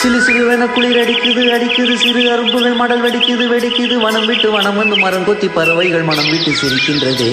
சிலு சிலுவென குளிர் அடிக்குது அடிக்குது சிறு அரும்புகள் மடல் வெடிக்குது வெடிக்குது. வனம் விட்டு வனம் வந்து மரம் கொத்தி பறவைகள் மனம் விட்டு சிரிக்கின்றதே.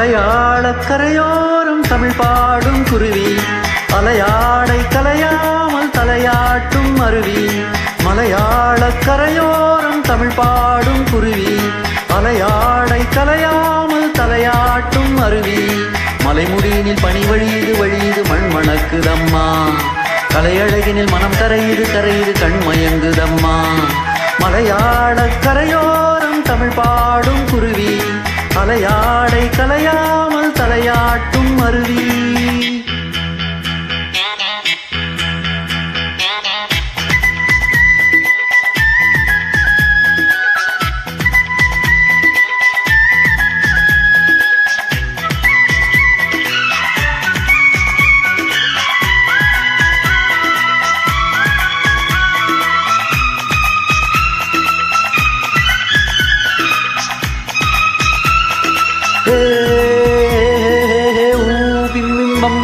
மலையாள கரையோரம் தமிழ் பாடும் குருவி. அலையாடை கலையாமல் தலையாட்டும் அருவி. மலையாள கரையோரம் தமிழ் பாடும் குருவி. அலையாடை கலையாமல் தலையாட்டும் அருவி. மலைமுடியினில் பனி வழியுது வழியுது மண் மணக்குதம்மா கலையழகினில் மனம் கரையுது கரையுது கண் மயங்குதம்மா மலையாள கரையோரம் தமிழ் பாடும் குருவி. அலையாடை தலையாமல் தலையாட்டும் அருவி.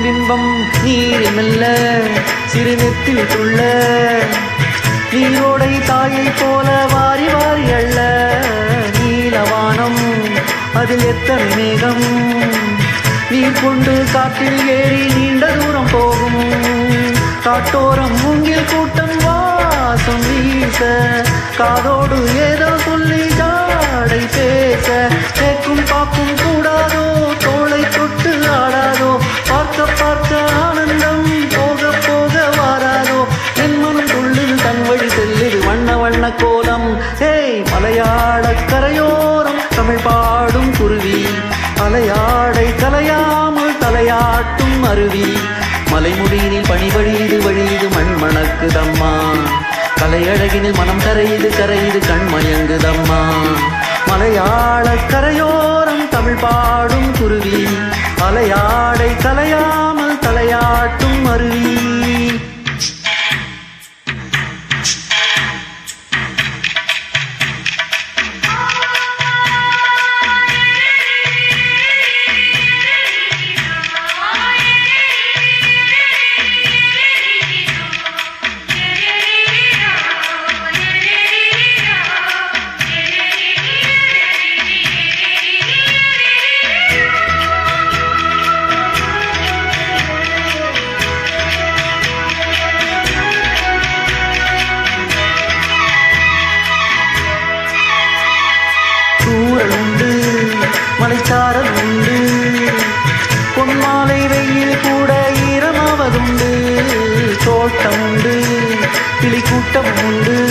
பிம்பம் பிம்பம் மெல்ல சிறுநெத்தில் துள்ள. நீரோடை தாயை போல வாரி வாரி அள்ள. நீலவானம் அதில் எத்தனை மேகம்? நீர் கொண்டு காற்றில் ஏறி நீண்ட தூரம் போகும். காட்டோரம் மூங்கில் கூட்டம் வாசம் வீச. காதோடு ஏதோ சொல்லி ஜாடை பேச. கேட்கும் பார்க்கும் கூடாது அலையாட கரையோரம் தமிழ் பாடும் குருவி. அலையாடை கலையாமல் தலையாட்டும் அருவி. மலைமுடியினில் பனி வழியுது வழியுது மண் மணக்குதம்மா கலையழகினில் மனம் கரையுது கரையுது கண் மயங்குதம்மா மலையாள கரையோரம் தமிழ் பாடும் குருவி. அலையாடை கலையாமல் கூட்டம் உண்டு. கிளி கூட்டம் உண்டு.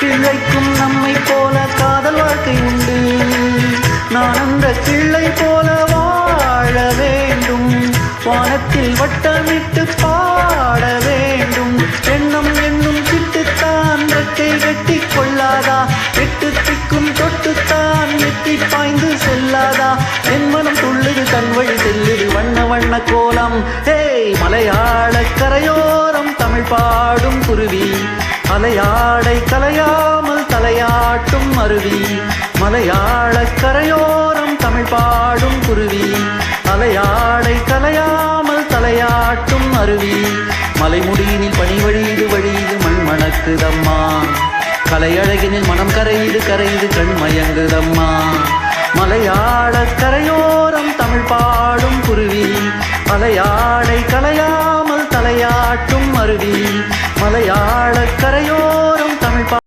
பிள்ளைக்கும் நம்மை போல காதல் வாழ்க்கை உண்டு. நான் அந்த கிள்ளை போல வாழ வேண்டும். வானத்தில் வட்டமிட்டு பாட வேண்டும். எண்ணம் என்னும் சிட்டுத்தான் ரெட்டை கட்டி கொள்ளாதா? எட்டு திக்கும் தொட்டுத்தான் எட்டி பாய்ந்து செல்லாதா? என் மனம் துள்ளுது கண் வழி செல்லுது வண்ண வண்ண கோலம். ஏய் மலையாள கரையோரம் தமிழ் பாடும் குருவி. அலையாடை கலையாமல் தலையாட்டும் அருவி. மலையாள கரையோரம் தமிழ் பாடும் குருவி. அலையாடை கலையாமல் தலையாட்டும் அருவி. மலைமுடியினில் பனி வழியுது வழியுது மண் மணக்குதம்மா. கலையழகினில் மனம் கரையுது கரையுது கண் மயங்குதம்மா. மலையாள கரையோரம் தமிழ் பாடும் குருவி. அலையாடை மலையாள